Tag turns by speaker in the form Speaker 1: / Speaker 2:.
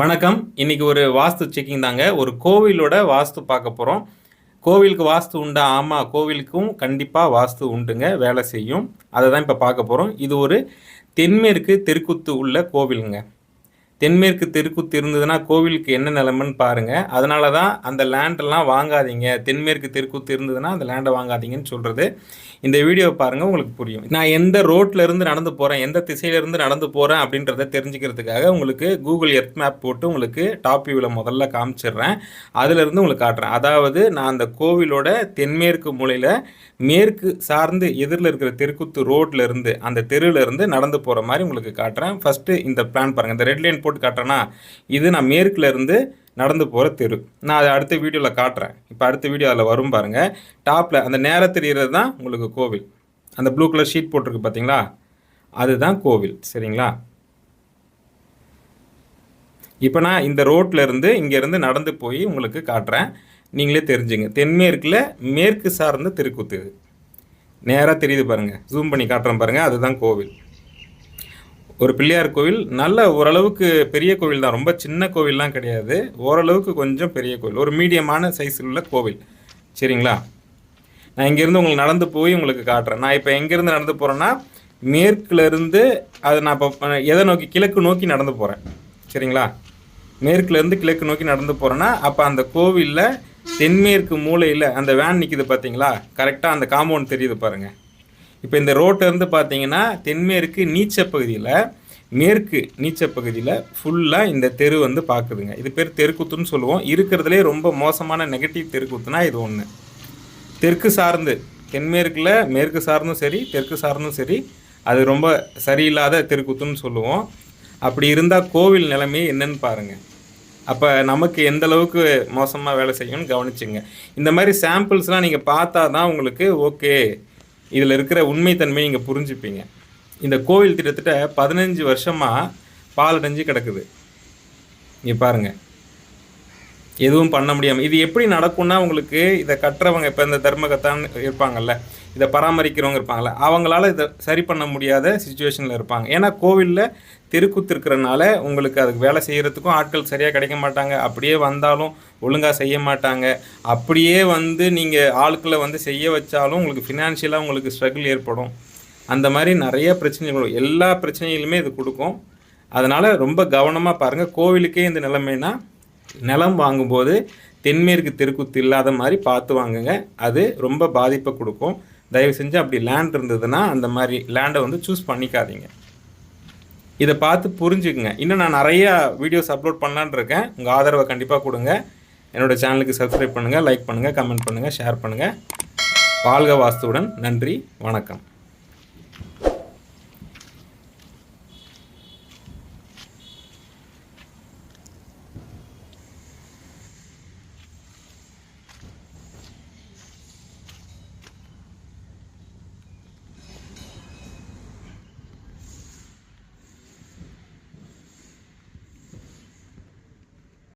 Speaker 1: வணக்கம். இன்னைக்கு ஒரு வாஸ்து செக்கிங் தாங்க. ஒரு கோவிலோட வாஸ்து பார்க்க போகிறோம் கோவிலுக்கு வாஸ்து உண்டா? ஆமாம் கோவிலுக்கும் கண்டிப்பாக வாஸ்து உண்டுங்க. வேலை செய்யும். அதை தான் இப்போ பார்க்க போகிறோம் இது ஒரு தென்மேற்கு தெருக்குத்து உள்ள கோவிலுங்க. தென்மேற்கு தெருக்குத்து இருந்ததுன்னா கோவிலுக்கு என்ன நிலைமைன்னு பாருங்கள் அதனால தான் அந்த லேண்டெல்லாம் வாங்காதீங்க. தென்மேற்கு தெருக்குத்து இருந்ததுன்னா அந்த லேண்டை வாங்காதீங்கன்னு சொல்கிறது இந்த வீடியோவை பாருங்கள் உங்களுக்கு புரியும். நான் எந்த ரோட்டில் இருந்து நடந்து போகிறேன் எந்த திசையிலேருந்து நடந்து போகிறேன் அப்படின்றத தெரிஞ்சுக்கிறதுக்காக உங்களுக்கு கூகுள் எர்த் மேப் போட்டு உங்களுக்கு டாப் வியூவில் முதல்ல காமிச்சிடுறேன். அதிலிருந்து உங்களுக்கு காட்டுறேன். அதாவது நான் அந்த கோவிலோட தென்மேற்கு மூலையில் மேற்கு சார்ந்து எதிரில் இருக்கிற தெருக்குத்து ரோட்லேருந்து அந்த தெருவில் இருந்து நடந்து போகிற மாதிரி உங்களுக்கு காட்டுறேன். ஃபஸ்ட்டு இந்த பிளான் பாருங்கள் இந்த ரெட் லைன் போட்டு காட்டுறேன்னா இது நான் மேற்குல இருந்து நடந்து போகிற தெரு. நான் அதை அடுத்த வீடியோவில் காட்டுறேன். இப்போ அடுத்த வீடியோ அதில் வரும் பாருங்கள் டாப்பில் அந்த நேரம் தெரிகிறது தான் உங்களுக்கு கோவில். அந்த ப்ளூ கலர் ஷீட் போட்டிருக்கு பார்த்தீங்களா அதுதான் கோவில். சரிங்களா? இப்போ நான் இந்த ரோட்டிலேருந்து இங்கேருந்து நடந்து போய் உங்களுக்கு காட்டுறேன். நீங்களே தெரிஞ்சுங்க. தென்மேற்கில் மேற்கு சார்ந்த தெருக்கூத்து நேராக தெரியுது பாருங்கள் ஜூம் பண்ணி காட்டுறேன் பாருங்கள் அதுதான் கோவில். ஒரு பிள்ளையார் கோவில். நல்ல ஓரளவுக்கு பெரிய கோவில் தான். ரொம்ப சின்ன கோவில்லாம் கிடையாது. ஓரளவுக்கு கொஞ்சம் பெரிய கோவில். ஒரு மீடியமான சைஸில் உள்ள கோவில். சரிங்களா? நான் இங்கேருந்து உங்களுக்கு நடந்து போய் உங்களுக்கு காட்டுறேன். நான் இப்போ எங்கேருந்து நடந்து போகிறேன்னா மேற்குலேருந்து அதை நான் இப்போ எதை நோக்கி கிழக்கு நோக்கி நடந்து போகிறேன் சரிங்களா? மேற்குலேருந்து கிழக்கு நோக்கி நடந்து போகிறேன்னா அப்போ அந்த கோவிலில் தென்மேற்கு மூலையில் அந்த வேன் நிற்கிது பார்த்தீங்களா கரெக்டாக அந்த காம்பவுண்ட் தெரியுது பாருங்கள் இப்போ இந்த ரோட்டிலேருந்து பார்த்தீங்கன்னா தென்மேற்கு நீச்ச பகுதியில் மேற்கு நீச்ச பகுதியில் ஃபுல்லாக இந்த தெரு வந்து பார்க்குதுங்க இது பேர் தெருக்குத்துன்னு சொல்லுவோம். இருக்கிறதுலே ரொம்ப மோசமான நெகட்டிவ் தெருக்குத்துனா இது ஒன்று தெற்கு சார்ந்து தென்மேற்கில் மேற்கு சார்ந்தும் சரி தெற்கு சார்ந்தும் சரி அது ரொம்ப சரியில்லாத தெருக்குத்துன்னு சொல்லுவோம். அப்படி இருந்தால் கோவில் நிலைமை என்னன்னு பாருங்கள் அப்போ நமக்கு எந்த அளவுக்கு மோசமாக வேலை செய்யும்னு கவனிச்சுங்க. இந்த மாதிரி சாம்பிள்ஸ்லாம் நீங்கள் பார்த்தா தான் உங்களுக்கு ஓகே இதில் இருக்கிற உண்மைத்தன்மை நீங்கள் புரிஞ்சுப்பீங்க. இந்த கோவில் கிட்டத்தட்ட பதினஞ்சு வருஷமாக பாலடைஞ்சு கிடக்குது. இங்கே பாருங்கள் எதுவும் பண்ண முடியாமல் இது எப்படி நடக்கும்னா உங்களுக்கு இதை கட்டுறவங்க இப்போ இந்த தர்மகத்தான் இருப்பாங்கல்ல இதை பராமரிக்கிறவங்க இருப்பாங்கல்ல அவங்களால இதை சரி பண்ண முடியாத சுச்சுவேஷனில் இருப்பாங்க. ஏன்னா கோவிலில் தெருக்கூத்து இருக்கிறனால உங்களுக்கு அதுக்கு வேலை செய்கிறதுக்கும் ஆட்கள் சரியாக கிடைக்க மாட்டாங்க. அப்படியே வந்தாலும் ஒழுங்காக செய்ய மாட்டாங்க. அப்படியே வந்து நீங்கள் ஆட்களை வந்து செய்ய வச்சாலும் உங்களுக்கு ஃபினான்ஷியலாக உங்களுக்கு ஸ்ட்ரகிள் ஏற்படும். அந்த மாதிரி நிறைய பிரச்சனைகள் எல்லா பிரச்சனைகளுமே இது கொடுக்கும். அதனால் ரொம்ப கவனமாக பாருங்கள் கோவிலுக்கே இந்த நிலைமைனா நிலம் வாங்கும்போது தென்மேற்கு தெருக்குத்து இல்லாத மாதிரி பார்த்து வாங்குங்க. அது ரொம்ப பாதிப்பை கொடுக்கும். தயவு செஞ்சு அப்படி லேண்ட் இருந்ததுன்னா அந்த மாதிரி லேண்டை வந்து சூஸ் பண்ணிக்காதீங்க. இதை பார்த்து புரிஞ்சுக்குங்க. இன்னும் நான் நிறையா வீடியோஸ் அப்லோட் பண்ணலான் இருக்கேன். உங்கள் ஆதரவை கண்டிப்பாக கொடுங்க. என்னோடய சேனலுக்கு சப்ஸ்கிரைப் பண்ணுங்கள் லைக் பண்ணுங்கள் கமெண்ட் பண்ணுங்கள் ஷேர் பண்ணுங்கள் வாழ்க வாஸ்துவுடன் நன்றி வணக்கம்.